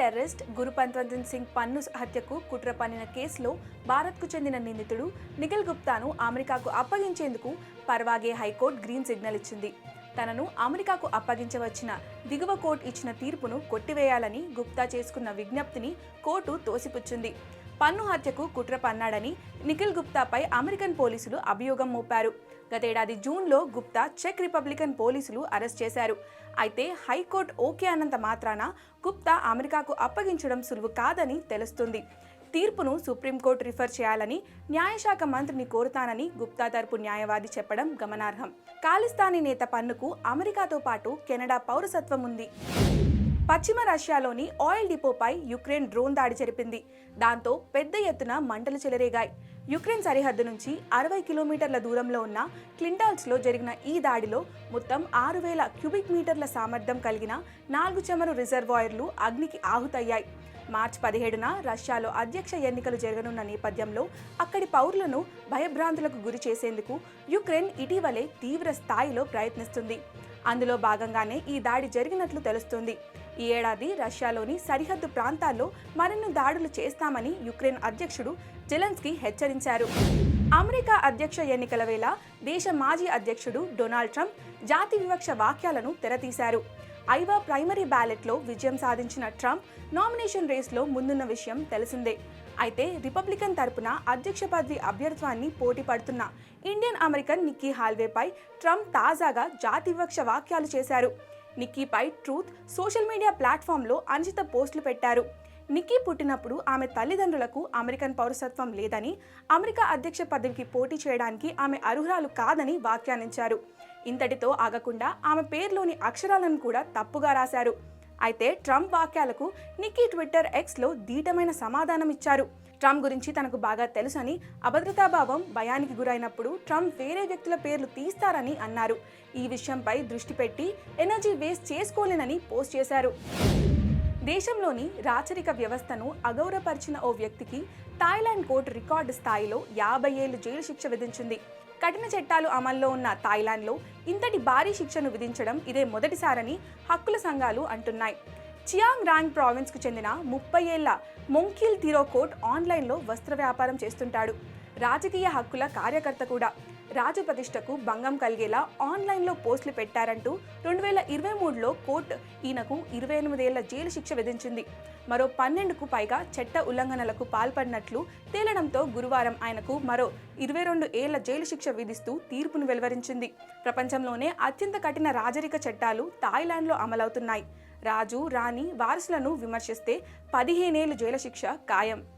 Journalist గురుపంతవంతన్ Singh Pannun హత్యకు కుట్ర పన్నిన కేసులో భారత్కు చెందిన నిందితుడు నిఖిల్ గుప్తాను అమెరికాకు అప్పగించేందుకు పర్వాగే హైకోర్టు గ్రీన్ సిగ్నల్ ఇచ్చింది. తనను అమెరికాకు అప్పగించవచ్చిన దిగువ కోర్టు ఇచ్చిన తీర్పును కొట్టివేయాలని గుప్తా చేసుకున్న విజ్ఞప్తిని కోర్టు తోసిపుచ్చింది. పన్ను హత్యకు కుట్ర పన్నాడని నిఖిల్ గుప్తాపై అమెరికన్ పోలీసులు అభియోగం మోపారు. గతేడాది జూన్లో గుప్తా చెక్ రిపబ్లికన్ పోలీసులు అరెస్ట్ చేశారు. అయితే హైకోర్టు ఓకే అన్నంత మాత్రాన గుప్తా అమెరికాకు అప్పగించడం సులువు కాదని తెలుస్తుంది. తీర్పును సుప్రీంకోర్టు రిఫర్ చేయాలని న్యాయశాఖ మంత్రిని కోరుతానని గుప్తా తరపు న్యాయవాది చెప్పడం గమనార్హం. ఖాళిస్తానీ నేత పన్నుకు అమెరికాతో పాటు కెనడా పౌరసత్వం ఉంది. పశ్చిమ రష్యాలోని ఆయిల్ డిపోపై యుక్రెయిన్ డ్రోన్ దాడి జరిపింది. దాంతో పెద్ద ఎత్తున మంటలు చెలరేగాయి. యుక్రెయిన్ సరిహద్దు నుంచి అరవై కిలోమీటర్ల దూరంలో ఉన్న క్లింటాల్స్లో జరిగిన ఈ దాడిలో మొత్తం ఆరు వేల క్యూబిక్ మీటర్ల సామర్థ్యం కలిగిన నాలుగు చెమరు రిజర్వాయర్లు అగ్నికి ఆహుతయ్యాయి. మార్చి పదిహేడున రష్యాలో అధ్యక్ష ఎన్నికలు జరగనున్న నేపథ్యంలో అక్కడి పౌరులను భయభ్రాంతులకు గురి చేసేందుకు యుక్రెయిన్ ఇటీవలే తీవ్ర స్థాయిలో ప్రయత్నిస్తుంది. అందులో భాగంగానే ఈ దాడి జరిగినట్లు తెలుస్తుంది. ఈ ఏడాది రష్యాలోని సరిహద్దు ప్రాంతాల్లో మరిన్ని దాడులు చేస్తామని యుక్రెయిన్ అధ్యక్షుడు జెలెన్స్కీ హెచ్చరించారు. అమెరికా అధ్యక్ష ఎన్నికల వేళ దేశ మాజీ అధ్యక్షుడు డొనాల్డ్ ట్రంప్ జాతి వివక్ష వాక్యాలను తెరతీశారు. ఐవా ప్రైమరీ బ్యాలెట్లో విజయం సాధించిన ట్రంప్ నామినేషన్ రేస్లో ముందున్న విషయం తెలిసిందే. అయితే రిపబ్లికన్ తరపున అధ్యక్ష పదవి అభ్యర్థాన్ని పోటీ పడుతున్న ఇండియన్ అమెరికన్ నిక్కీ హాల్వేపై ట్రంప్ తాజాగా జాతి వివక్ష వాక్యాలు చేశారు. నిక్కీపై ట్రూత్ సోషల్ మీడియా ప్లాట్ఫామ్లో అనుచిత పోస్టులు పెట్టారు. నిక్కీ పుట్టినప్పుడు ఆమె తల్లిదండ్రులకు అమెరికన్ పౌరసత్వం లేదని అమెరికా అధ్యక్ష పదవికి పోటీ చేయడానికి ఆమె అర్హురాలు కాదని వ్యాఖ్యానించారు. ఇంతటితో ఆగకుండా ఆమె పేరులోని అక్షరాలను కూడా తప్పుగా రాశారు. అయితే ట్రంప్ వాక్యాలకు నిక్కీ ట్విట్టర్ ఎక్స్లో దీటమైన సమాధానం ఇచ్చారు. ట్రంప్ గురించి తనకు బాగా తెలుసని అభద్రతాభావం భయానికి గురైనప్పుడు ట్రంప్ వేరే వ్యక్తుల పేర్లు తీస్తారని అన్నారు. ఈ విషయంపై దృష్టి పెట్టి ఎనర్జీ వేస్ట్ చేసుకోలేనని పోస్ట్ చేశారు. దేశంలోని రాచరిక వ్యవస్థను అగౌరపరిచిన ఓ వ్యక్తికి థాయిలాండ్ కోర్టు రికార్డు స్థాయిలో యాభై ఏళ్ళు జైలు శిక్ష విధించింది. కఠిన చట్టాలు అమల్లో ఉన్న థాయిలాండ్లో ఇంతటి భారీ శిక్షను విధించడం ఇదే మొదటిసారని హక్కుల సంఘాలు అంటున్నాయి. చియాంగ్ రాంగ్ ప్రావిన్స్కు చెందిన ముప్పై ఏళ్ళ మొంకిల్ థిరోకోట్ ఆన్లైన్లో వస్త్ర వ్యాపారం చేస్తుంటాడు. రాజకీయ హక్కుల కార్యకర్త కూడా. రాజు ప్రతిష్టకు భంగం కలిగేలా ఆన్లైన్లో పోస్టులు పెట్టారంటూ రెండు వేల ఇరవై మూడులో కోర్టు ఈయనకు ఇరవై ఎనిమిదేళ్ళ జైలు శిక్ష విధించింది. మరో పన్నెండుకు పైగా చట్ట ఉల్లంఘనలకు పాల్పడినట్లు తేలడంతో గురువారం ఆయనకు మరో ఇరవై రెండు ఏళ్ళ జైలు శిక్ష విధిస్తూ తీర్పును వెలువరించింది. ప్రపంచంలోనే అత్యంత కఠిన రాజరిక చట్టాలు థాయిలాండ్లో అమలవుతున్నాయి. రాజు రాణి వారసులను విమర్శిస్తే పదిహేనేళ్ళు జైలు శిక్ష ఖాయం.